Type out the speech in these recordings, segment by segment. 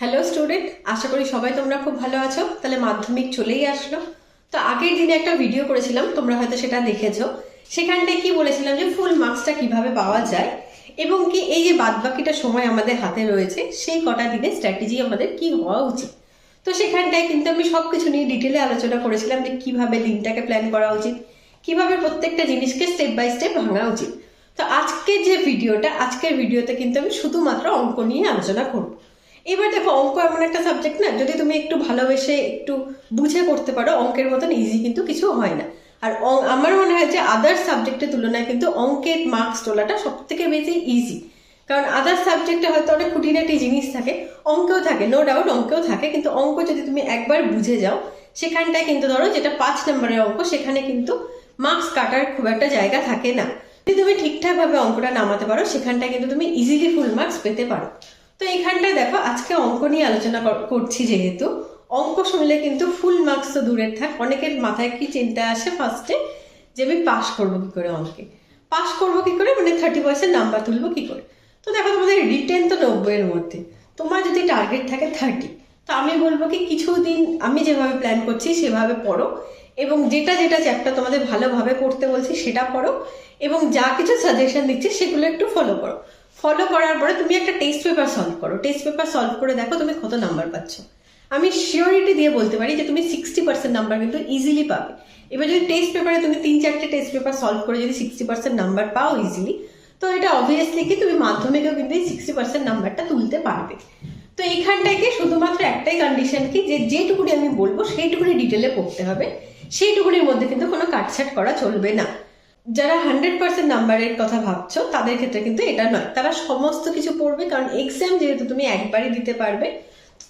Hello student আশা করি সবাই তোমরা খুব ভালো আছো। তাহলে মাধ্যমিক চলেই আসলো। তো আগের দিনে একটা ভিডিও করেছিলাম, তোমরা হয়তো সেটা দেখেছ। সেখানটায় কি বলেছিলাম যে ফুল মার্কসটা কীভাবে পাওয়া যায় এবং কি এই যে বাদবাকিটা সময় আমাদের হাতে রয়েছে, সেই কটা দিনে স্ট্র্যাটেজি আমাদের কি হওয়া উচিত? তো সেখানটায় কিন্তু আমি সব কিছু নিয়ে ডিটেলে আলোচনা করেছিলাম যে কীভাবে দিনটাকে প্ল্যান করা উচিত, কীভাবে প্রত্যেকটা জিনিসকে স্টেপ বাই স্টেপ ভাঙা উচিত। তো আজকের যে ভিডিওটা আজকের ভিডিওতে কিন্তু আমি শুধুমাত্র অঙ্ক নিয়ে আলোচনা করব। এবার দেখো, অঙ্ক এমন একটা সাবজেক্ট না, যদি তুমি একটু ভালোবেসে একটু বুঝে করতে পারো, অঙ্কের মতন ইজি কিন্তু কিছু হয় না। আর আমার মনে হয় যে আদার সাবজেক্টের তুলনায় কিন্তু অঙ্কের মার্কস তোলাটা সব থেকে বেশি ইজি কারণ আদার সাবজেক্টে হয়তো অনেক খুঁটিনাটি জিনিস থাকে, অঙ্কেও থাকে নো ডাউট অঙ্কেও থাকে, কিন্তু অঙ্ক যদি তুমি একবার বুঝে যাও, সেখানটায় কিন্তু ধরো যেটা পাঁচ নম্বরের অঙ্ক, সেখানে কিন্তু মার্কস কাটার খুব একটা জায়গা থাকে না। যদি তুমি ঠিকঠাকভাবে অঙ্কটা নামাতে পারো, সেখানটায় কিন্তু তুমি ইজিলি ফুল মার্কস পেতে পারো। তো এখানটায় দেখো, আজকে অঙ্ক নিয়ে আলোচনা কর- করছি যেহেতু। অঙ্ক শুনলে কিন্তু ফুল মার্কস তো দূরের থাক। অনেকের মাথায় কি চিন্তা আসে ফার্স্টে যে আমি পাশ করব কি করে অঙ্কে? পাশ করব কি করে? মানে থার্টি পার্সেন্ট নাম্বার তুলবো কি করে? তো দেখো তোমাদের রিটেন তো নব্বইয়ের মধ্যে। তোমার যদি টার্গেট থাকে থার্টি তো আমি বলব কি কিছু দিন আমি যেভাবে প্ল্যান করছি সেভাবে পড়ো। এবং যেটা যেটা চ্যাপ্টার তোমাদের ভালোভাবে পড়তে বলছি সেটা পড়ো। এবং যা কিছু সাজেশন দিচ্ছি সেগুলো একটু ফলো করো। ফলো করার পরে তুমি একটা টেস্ট পেপার সলভ করো। টেস্ট পেপার সলভ করে দেখো তুমি কত নাম্বার পাচ্ছ। আমি শিওরিটি দিয়ে বলতে পারি যে তুমি সিক্সটি পার্সেন্ট নাম্বার কিন্তু ইজিলি পাবে। এবার যদি টেস্ট পেপারে তুমি তিন চারটে টেস্ট পেপার সলভ করে যদি সিক্সটি পার্সেন্ট নাম্বার পাও ইজিলি তো এটা অবভিয়াসলি কি তুমি মাধ্যমিকেও কিন্তু এই সিক্সটি পার্সেন্ট নাম্বারটা তুলতে পারবে। তো এইখানটায় কি শুধুমাত্র একটাই কন্ডিশন কি যে যেটুকুনি আমি বলব সেইটুকুনি ডিটেলে পড়তে হবে। সেইটুকুনির মধ্যে কিন্তু কোনো কাটছাট করা চলবে না। যারা হান্ড্রেড পার্সেন্ট নাম্বারের কথা ভাবছ, তাদের ক্ষেত্রে কিন্তু এটা নয়। তারা সমস্ত কিছু পড়বে, কারণ এক্সাম যেহেতু তুমি একবারই দিতে পারবে,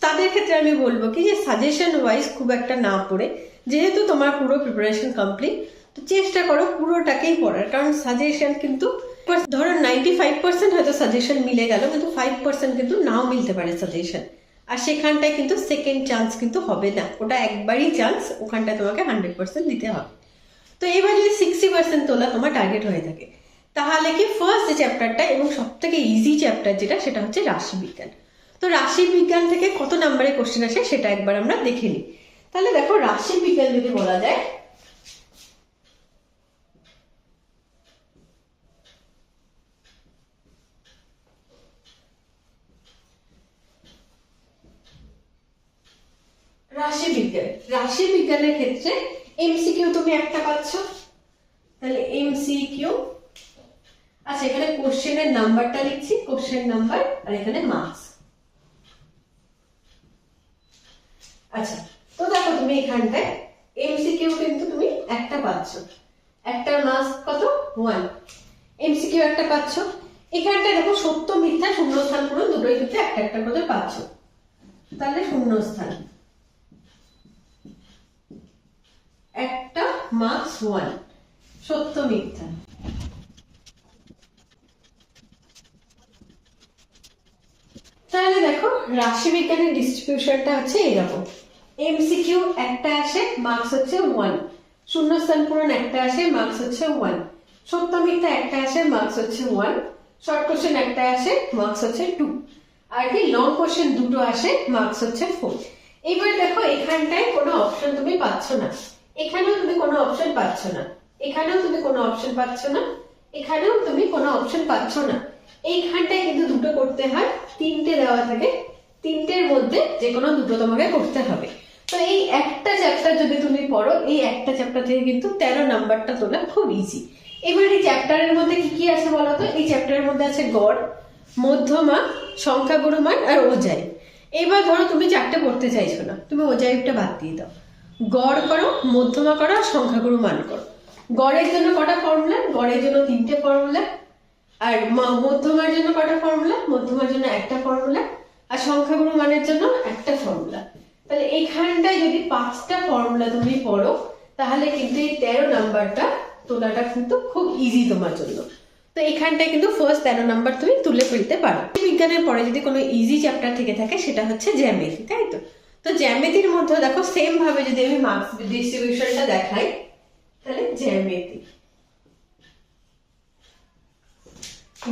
তাদের ক্ষেত্রে আমি বলব কি যে সাজেশন ওয়াইজ খুব একটা না পড়ে। যেহেতু তোমার পুরো প্রিপারেশন কমপ্লিট তো চেষ্টা করো পুরোটাকেই পড়ার। কারণ সাজেশন কিন্তু ধরো নাইনটি ফাইভ পার্সেন্ট হয়তো সাজেশন মিলে গেল, কিন্তু ফাইভ পার্সেন্ট কিন্তু নাও মিলতে পারে সাজেশন আর সেখানটায় কিন্তু সেকেন্ড চান্স কিন্তু হবে না। ওটা একবারই চান্স ওখানটায় তোমাকে হান্ড্রেড পার্সেন্ট দিতে হবে। তো এবার যদি সিক্সটি পার্সেন্ট তোলা তোমার টার্গেট হয়ে থাকে। তাহলে কি ফার্স্ট যে চ্যাপ্টারটা এবং সব থেকে ইজি চ্যাপ্টার যেটা, সেটা হচ্ছে রাশিবিজ্ঞান তো রাশিবিজ্ঞান থেকে কত নাম্বারে কোশ্চেন আসে, সেটা একবার আমরা দেখে নিই। তাহলে দেখো রাশিবিজ্ঞান যদি বলা যায় রাশিবিজ্ঞান রাশিবিজ্ঞানের ক্ষেত্রে এমসিকিউ তুমি একটা পাচ্ছ? তাহলে এমসিকিউ আচ্ছা এখানে কোশ্চেনের নাম্বারটা লিখছি কোশ্চেন নাম্বার আর এখানে মার্কস আচ্ছা তো দেখো তুমি এখানটায় এমসিকিউ কিন্তু তুমি একটা পাচ্ছ। একটার মার্কস কত? ওয়ান এমসিকিউ একটা পাচ্ছ। এখানটায় দেখো সত্য, মিথ্যা, শূন্যস্থান পূরণ, দুটোই কিন্তু একটা একটা করে পাচ্ছ। তাহলে শূন্যস্থান। একটা মার্কস ওয়ান। সত্য মিথ্যা। তাহলে দেখো রাশিবিজ্ঞানের ডিস্ট্রিবিউশনটা হচ্ছে এরকম এমসিকিউ একটা আসে মার্কস হচ্ছে ওয়ান শূন্যস্থান পূরণ একটা আসে মার্কস হচ্ছে ওয়ান সত্য মিথ্যা একটা আসে মার্কস হচ্ছে ওয়ান শর্ট কোশ্চেন একটা আসে মার্কস হচ্ছে টু আর কি লং কোশ্চেন দুটো আসে মার্কস হচ্ছে ফোর এবার দেখো, এখানটায় কোনো অপশন তুমি পাচ্ছ না। এখানেও তুমি কোনো অপশন পাচ্ছ না। এখানেও তুমি কোনো অপশন পাচ্ছ না। এখানেও তুমি কোনো অপশন পাচ্ছ না। এইখানটায় কিন্তু দুটো করতে হয়, তিনটে দেওয়া থাকে। তিনটের মধ্যে যে কোনো দুটো তোমাকে করতে হবে। তো এই একটা চ্যাপ্টার যদি তুমি পড়ো, এই একটা চ্যাপ্টার থেকে কিন্তু তেরো নাম্বারটা তোলা খুব ইজি এবার এই চ্যাপ্টারের মধ্যে কি কি আছে বলো তো? এই চ্যাপ্টারের মধ্যে আছে গড়, মধ্যমা, সংখ্যাগুরু মান আর ওজাই এবার ধরো তুমি চারটে পড়তে চাইছো না, তুমি ওজাইবটা বাদ দিয়ে দাও। গড় করো, মধ্যমা করো আর সংখ্যাগুরু মান করো। গড়ের জন্য কটা ফর্মুলা গড়ের জন্য তিনটে ফর্মুলা আর মধ্যমার জন্য কটা ফর্মুলা মধ্যমার জন্য একটা ফর্মুলা আর সংখ্যাগুরু মানের জন্য একটা ফর্মুলা তাহলে এখানটায় যদি পাঁচটা ফর্মুলা তুমি পড়ো, তাহলে কিন্তু এই তেরো নাম্বারটা তোলাটা কিন্তু খুব ইজি তোমার জন্য। তো এখানটায় কিন্তু ফার্স্ট তেরো নাম্বার তুমি তুলে ফেলতে পারো। বিজ্ঞানের পরে যদি কোনো ইজি চ্যাপ্টার থেকে থাকে, সেটা হচ্ছে জ্যামিতি, তাই তো? তো জ্যামিতির মধ্যে দেখো সেম ভাবে যদি আমি মার্কস ডিস্ট্রিবিউশনটা দেখাই, তাহলে জ্যামিতি।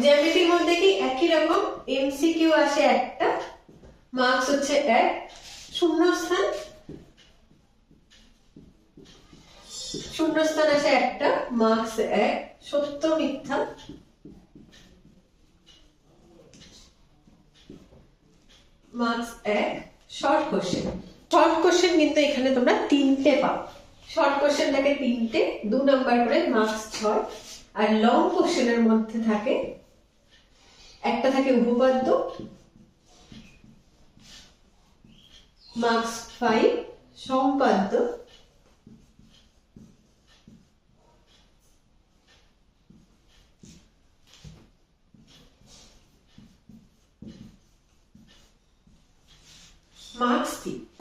জ্যামিতির মধ্যে কি একই রকম? এমসিকিউ আসে একটা মার্কস হচ্ছে এক, শূন্যস্থান শূন্যস্থান আছে একটা মার্কস এক, সত্য মিথ্যা। মার্কস এক শর্ট কোশ্চেন শর্ট কোশ্চেন কিন্তু এখানে তোমরা তিনটে পাও। শর্ট কোশ্চেন থাকে তিনটে, দু নম্বর করে মার্কস ছয়, আর লং কোশ্চেনের মধ্যে থাকে, একটা থাকে উপপাদ্য মার্কস ফাইভ সম্পাদ্য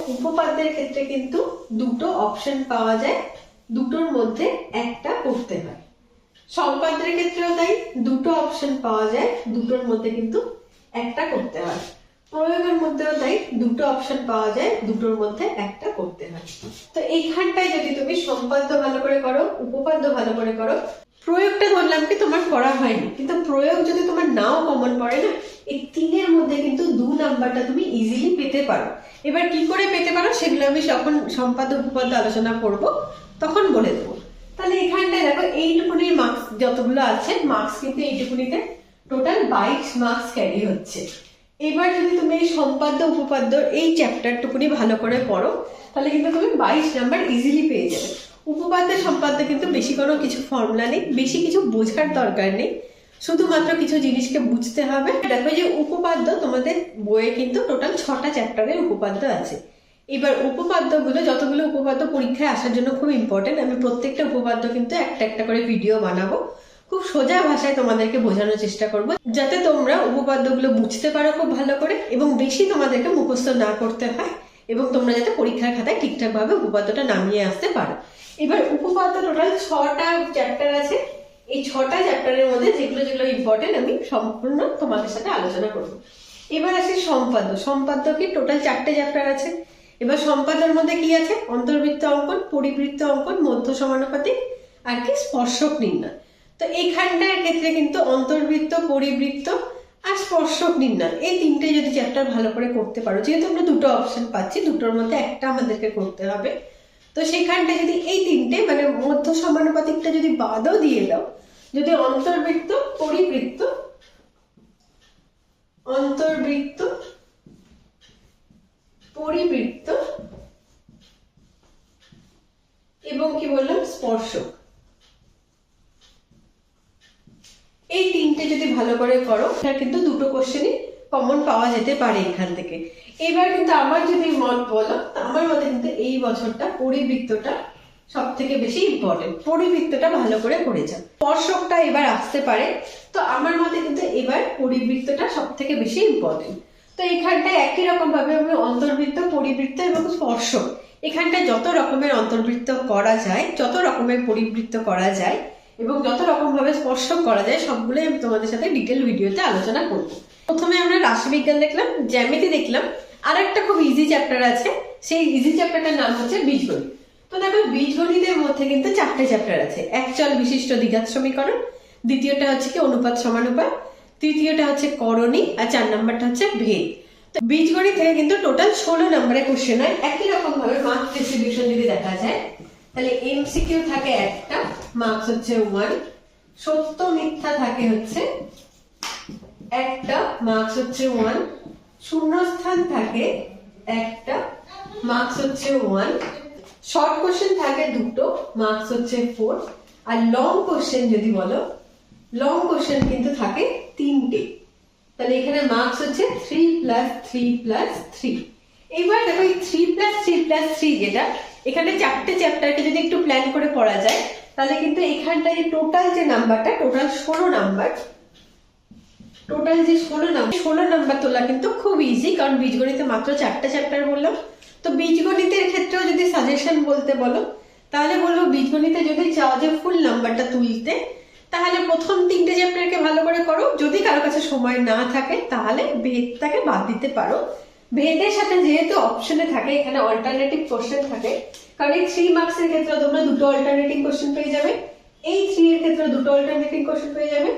উপপাদ্যের ক্ষেত্রে কিন্তু দুটো অপশন পাওয়া যায়, দুটোর মধ্যে একটা করতে হয়। সম্পাদ্যের ক্ষেত্রেও তাই দুটো অপশন পাওয়া যায়, দুটোর মধ্যে কিন্তু একটা করতে হয়। প্রয়োগের মধ্যেও তাই দুটো অপশন পাওয়া যায়, দুটোর মধ্যে একটা করতে হয়। তো এইখানটায় যদি তুমি সম্পাদ্য ভালো করে করো, উপপাদ্য ভালো করে করো প্রয়োগটা ধরলাম কি তোমার করা হয়নি। কিন্তু প্রয়োগ যদি তোমার নাও কমন পড়ে না, এই তিনের মধ্যে কিন্তু দু নাম্বারটা তুমি ইজিলি পেতে পারো। এবার কি করে পেতে পারো সেগুলো আমি যখন সম্পাদ্য উপপাদ্য আলোচনা করব, তখন বলে দেবো। তাহলে এখানটায় দেখো, এইটুকুনির মার্কস যতগুলো আছে মার্কস কিন্তু এইটুকুনিতে টোটাল বাইশ মার্কস ক্যারি হচ্ছে। এবার যদি তুমি এই সম্পাদ্য উপপাদ্য এই চ্যাপ্টারটুকুনি ভালো করে পড়ো, তাহলে কিন্তু তুমি বাইশ নাম্বার ইজিলি পেয়ে যাবে। উপপাদ্য সম্পাদ্য কিন্তু বেশি কোনো কিছু ফর্মুলা নেই, বেশি কিছু বোঝার দরকার নেই। শুধুমাত্র কিছু জিনিসকে বুঝতে হবে। দেখো যে উপপাদ্য তোমাদের বইয়ে কিন্তু টোটাল ছটা চ্যাপ্টারের উপপাদ্য আছে। এবার উপপাদ্যগুলো, যতগুলো উপপাদ্য পরীক্ষায় আসার জন্য খুব ইম্পর্টেন্ট আমি প্রত্যেকটা উপপাদ্য কিন্তু একটা একটা করে ভিডিও বানাবো। খুব সোজা ভাষায় তোমাদেরকে বোঝানোর চেষ্টা করব, যাতে তোমরা উপপাদ্যগুলো বুঝতে পারো খুব ভালো করে এবং বেশি তোমাদেরকে মুখস্থ না করতে হয় এবং তোমরা যাতে পরীক্ষার খাতায় ঠিকঠাকভাবে উপপাদ্যটা নামিয়ে আসতে পারো। এবার উপপাদ্য টোটাল ছটা চ্যাপ্টার আছে। এই ছটা চ্যাপ্টারের মধ্যে যেগুলো যেগুলো ইম্পর্টেন্ট আমি সম্পূর্ণ তোমাদের সাথে আলোচনা করব। এবার আসি সম্পাদ্য। সম্পাদ্য কি? টোটাল চারটে চ্যাপ্টার আছে। এবার সম্পাদ্যের মধ্যে কি আছে? অন্তর্বৃত্ত অঙ্কন, পরিবৃত্ত অঙ্কন, মধ্য সমানুপাতিক আর কি স্পর্শক নির্ণয়। তো এইখানটার ক্ষেত্রে কিন্তু অন্তর্বৃত্ত, পরিবৃত্ত আর স্পর্শক নির্ণয়। এই তিনটে যদি চ্যাপ্টার ভালো করে করতে পারো, যেহেতু আমরা দুটো অপশন পাচ্ছি, দুটোর মধ্যে একটা আমাদেরকে করতে হবে। তো সেখানটা যদি এই তিনটে মানে মধ্য সমানুপাতিকটা যদি বাদও দিয়ে দাও, যদি অন্তর্বৃত্ত, পরিবৃত্ত অন্তর্বৃত্ত, পরিবৃত্ত এবং কি বললাম, স্পর্শক। এই তিনটে যদি ভালো করে করো তাহলে কিন্তু দুটো কোশ্চেনই কমন পাওয়া যেতে পারে এখান থেকে। এবার কিন্তু আমার যদি মত বলো আমার মতে কিন্তু এই বছরটা পরিবৃত্তটা সব থেকে বেশি ইম্পর্টেন্ট পরিবৃত্তটা ভালো করে করে যাও। স্পর্শকটা এবার আসতে পারে। তো আমার মতে কিন্তু এবার পরিবৃত্তটা সব থেকে বেশি ইম্পর্টেন্ট তো এখানটায় একই রকম ভাবে আমি অন্তর্বৃত্ত, পরিবৃত্ত এবং স্পর্শক। এখানটায় যত রকমের অন্তর্বৃত্ত করা যায়, যত রকমের পরিবৃত্ত করা যায় এবং যত রকম ভাবে স্পর্শক করা যায়, সবগুলোই আমি তোমাদের সাথে ডিটেল ভিডিওতে আলোচনা করব। প্রথমে আমরা রাশিবিজ্ঞান দেখলাম, জ্যামিতি দেখলাম আর একটা খুব ইজি চ্যাপ্টার আছে, সেই ইজি চ্যাপ্টারটার নাম হচ্ছে বীজগণিত। তো দেখো, বীজগণিতের মধ্যে কিন্তু চারটে চ্যাপ্টার আছে। এক চল বিশিষ্ট দ্বিঘাত সমীকরণ, দ্বিতীয়টা হচ্ছে কি অনুপাত সমানুপাত, তৃতীয়টা হচ্ছে করণী, আর চার নাম্বারটা হচ্ছে ভেদ। তো বীজগণিত থেকে কিন্তু টোটাল ষোলো নম্বরের কোশ্চেন হয়। একই রকম ভাবে মার্ক ডিস্ট্রিবিউশন যদি দেখা যায়, তাহলে এমসিকিউ থাকে একটা মার্কস হচ্ছে ওয়ান সত্য মিথ্যা থাকে হচ্ছে একটা মার্কস হচ্ছে ওয়ান শূন্যস্থান থাকে একটা মার্কস হচ্ছে ওয়ান শর্ট কোশ্চেন থাকে দুটো মার্কস হচ্ছে ফোর আর লং কোশ্চেন যদি বলো লং কোশ্চেন কিন্তু থাকে তিনটে। তাহলে এখানে মার্কস হচ্ছে three plus three plus three এইবার দেখো এই three plus three plus three যেটা, এখানে চারটে চ্যাপ্টারকে যদি একটু প্ল্যান করে পড়া যায়, তাহলে কিন্তু এখানটায় যে টোটাল যে নাম্বারটা টোটাল ষোলো নাম্বার টোটাল যে ষোলো নাম্বার ষোলো নাম্বার তোলা কিন্তু খুব ইজি কারণ বীজগণিতে মাত্র চারটে চ্যাপ্টার বললাম। তো বীজগণিতের ক্ষেত্রেও যদি সাজেশন বলতে বলো, তাহলে বলব বীজগণিতে যদি চাও যে ফুল নাম্বারটা তুলতে, তাহলে প্রথম তিনটে চ্যাপ্টারকে ভালো করে করো। যদি কারও কাছে সময় না থাকে, তাহলে ভেদটাকে বাদ দিতে পারো। ভেদের সাথে যেহেতু অপশনে থাকে, এখানে অল্টারনেটিভ কোশ্চেন থাকে, কারণ এই থ্রি মার্কসের ক্ষেত্রে তোমরা দুটো অল্টারনেটিভ কোশ্চেন পেয়ে যাবে। এই থ্রি এর ক্ষেত্রে দুটো অল্টারনেটিভ কোশ্চেন পেয়ে যাবে।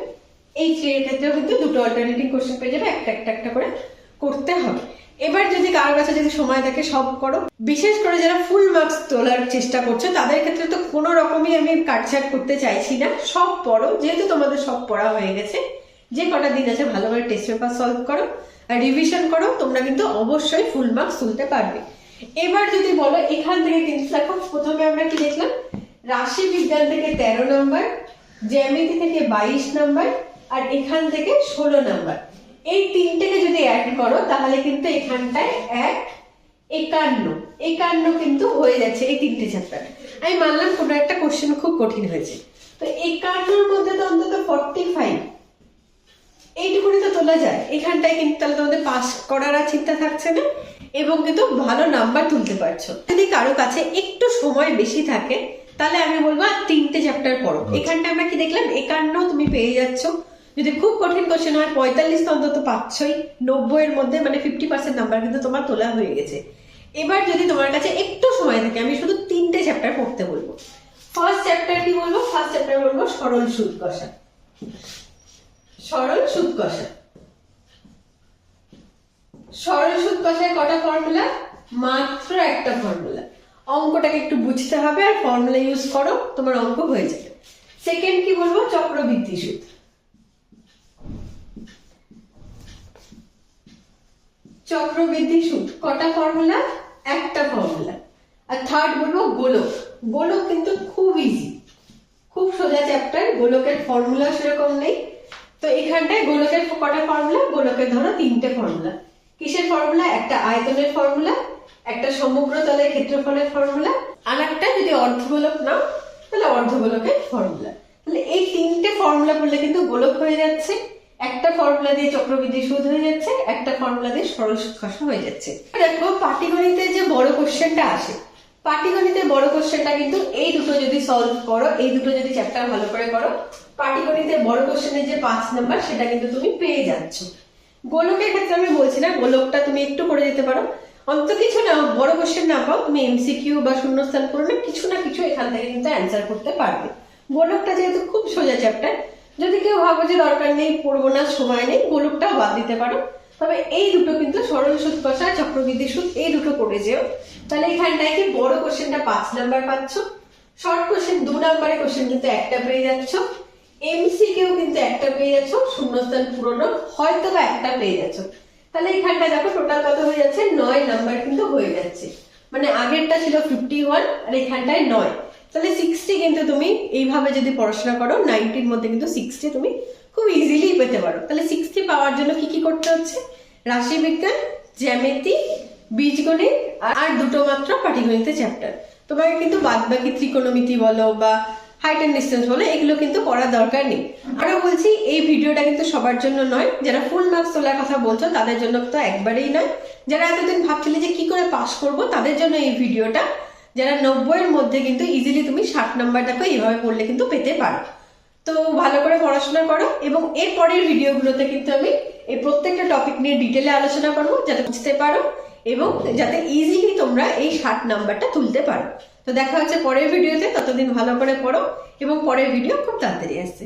এই থ্রি এর ক্ষেত্রেও কিন্তু দুটো অল্টারনেটিভ কোশ্চেন পেয়ে যাবে, একটা একটা একটা করে করতে হবে। এবার যদি কারোর কাছে যদি সময় থাকে, সব করো। বিশেষ করে যারা ফুল মার্কস তোলার চেষ্টা করছ, তাদের ক্ষেত্রে তো কোনো রকমই আমি কাটছাট করতে চাইছি না। সব পড়ো, যেহেতু তোমাদের সব পড়া হয়ে গেছে। যে কটা দিন আছে ভালোভাবে টেস্ট পেপার সলভ করো আর রিভিশন করো, তোমরা কিন্তু অবশ্যই ফুল মার্কস তুলতে পারবে। এবার যদি বলো, এখান থেকে কিন্তু দেখো, প্রথমে আমরা কি দেখলাম? রাশি বিজ্ঞান থেকে তেরো নম্বর জ্যামিতি থেকে বাইশ নম্বর আর এখান থেকে ষোলো নাম্বার। এই তিনটেকে যদি অ্যাড করো তাহলে কিন্তু এখানটায় এক একান্ন। একান্ন কিন্তু হয়ে যাচ্ছে এই তিনটে চ্যাপ্টার আমি মানলাম কোনো একটা কোশ্চেন খুব কঠিন হয়েছে। তো একান্নর মধ্যে তো অন্তত ফর্টি ফাইভ এইটুকুনি তো তোলা যায়। এখানটায় কিন্তু তাহলে তোমাদের পাস করার আর চিন্তা থাকছে না। এবং কিন্তু ভালো নাম্বার তুলতে পারছ। যদি কারও কাছে একটু সময় বেশি থাকে তাহলে আমি বলব আর তিনটে চ্যাপ্টার পড়ো। এখানটা আমরা কি দেখলাম? একান্ন তুমি পেয়ে যাচ্ছ। যদি খুব কঠিন কোশ্চেন হয়, পঁয়তাল্লিশ তো অন্তত পাচ্ছই। নব্বইয়ের মধ্যে মানে ফিফটি পার্সেন্ট নাম্বার কিন্তু তোমার তোলা হয়ে গেছে। এবার যদি তোমার কাছে একটু সময় থাকে, আমি শুধু তিনটে চ্যাপ্টার পড়তে বলব। ফার্স্ট চ্যাপ্টার কি বলব? ফার্স্ট চ্যাপ্টার বলব সরল সুদ কষা। সরল সুদ কষা। সরল সুদ কষায় কটা ফর্মুলা মাত্র একটা ফর্মুলা অঙ্কটাকে একটু বুঝতে হবে, আর ফর্মুলা ইউজ করো, তোমার অঙ্ক হয়ে যাবে। সেকেন্ড কি বলব? চক্রবৃদ্ধি সুদ। চক্রবৃদ্ধি সুদ কটা ফর্মুলা একটা ফর্মুলা আর থার্ড বলব গোলক। গোলক কিন্তু খুব ইজি খুব সোজা চ্যাপ্টার গোলকের ফর্মুলা সেরকম নেই। তো এখানটায় গোলকের কটা ফর্মুলা গোলকের ধরো তিনটে ফর্মুলা কিসের ফর্মুলা একটা আয়তনের ফর্মুলা একটা সমগ্র তলের ক্ষেত্রফলের ফর্মুলা আর একটা যদি অর্ধগোলক নাও, তাহলে অর্ধগোলকের ফর্মুলা তাহলে এই তিনটে ফর্মুলা করলে কিন্তু গোলক হয়ে যাচ্ছে। একটা ফর্মুলা দিয়ে চক্রবৃদ্ধি সুদ হয়ে যাচ্ছে, একটা ফর্মুলা দিয়ে সরল সুদ কষা হয়ে যাচ্ছে। দেখো, পাটিগণিতের যে বড় কোশ্চেনটা আসে, পাটিগণিতের বড় কোশ্চেনটা কিন্তু এই দুটো যদি সলভ করো, এই দুটো যদি চ্যাপ্টার ভালো করে করো, পাটিগণিতের বড় কোশ্চেনের যে পাঁচ নাম্বার সেটা কিন্তু তুমি পেয়ে যাচ্ছ। গোলকের ক্ষেত্রে আমি বলছি না, গোলকটা তুমি একটু করে দিতে পারো। অন্ত কিছু না, বড় কোশ্চেন না পাও, তুমি এমসিকিউ বা শূন্যস্থান পূরণে কিছু না কিছু এখান থেকে কিন্তু অ্যান্সার করতে পারবে। গোলকটা যেহেতু খুব সোজা চ্যাপ্টার যদি কেউ ভাবো যে দরকার নেই, পড়ব না, সময় নেই গোলকটাও বাদ দিতে পারো। তবে এই দুটো কিন্তু সরল সুদ কষা, চক্রবৃদ্ধি সুদ, এই দুটো করে যেও। তাহলে এখানটায় কি বড় কোশ্চেনটা পাঁচ নাম্বার পাচ্ছ? শর্ট কোশ্চেন দু নাম্বারের কোশ্চেন কিন্তু একটা পেয়ে যাচ্ছ। এমসিকিউ কিন্তু একটা পেয়ে যাচ্ছ, শূন্যস্থান পূরণও হয়তো বা একটা পেয়ে যাচ্ছ। তাহলে এখানটা দেখো টোটাল কত হয়ে যাচ্ছে? নয় নাম্বার কিন্তু হয়ে যাচ্ছে। মানে আগেরটা ছিল ফিফটি ওয়ান আর এখানটায় নয়। তাহলে সিক্সটি কিন্তু তুমি এইভাবে যদি পড়াশোনা করো নাইনটির মধ্যে কিন্তু সিক্সটি তুমি খুব ইজিলি পেতে পারো। তাহলে সিক্সটি পাওয়ার জন্য কি কি করতে হচ্ছে? রাশিবিজ্ঞান, জ্যামিতি, বীজগণিত আর দুটো মাত্র পাটিগণিতের চ্যাপ্টার তোমাকে কিন্তু বাদ বাকি ত্রিকোণমিতি বলো বা হাইট অ্যান্ড ডিস্টেন্স বলো, এগুলো কিন্তু পড়ার দরকার নেই। আরও বলছি, এই ভিডিওটা কিন্তু সবার জন্য নয়। যারা ফুল মার্কস তোলার কথা বলছো, তাদের জন্য তো একবারেই নয়। যারা এতদিন ভাবছিলে যে কি করে পাস করব, তাদের জন্য এই ভিডিওটা যারা নব্বইয়ের মধ্যে কিন্তু ইজিলি তুমি ষাট নাম্বার দেখো এইভাবে পড়লে কিন্তু পেতে পারো। তো ভালো করে পড়াশোনা করো এবং এর পরের ভিডিওগুলোতে কিন্তু আমি এই প্রত্যেকটা টপিক নিয়ে ডিটেলে আলোচনা করব যাতে বুঝতে পারো এবং যাতে ইজিলি তোমরা এই ষাট নাম্বারটা তুলতে পারো। তো দেখা হচ্ছে পরের ভিডিওতে, ততদিন ভালো করে পড়ো এবং পরের ভিডিও খুব তাড়াতাড়ি আসছে।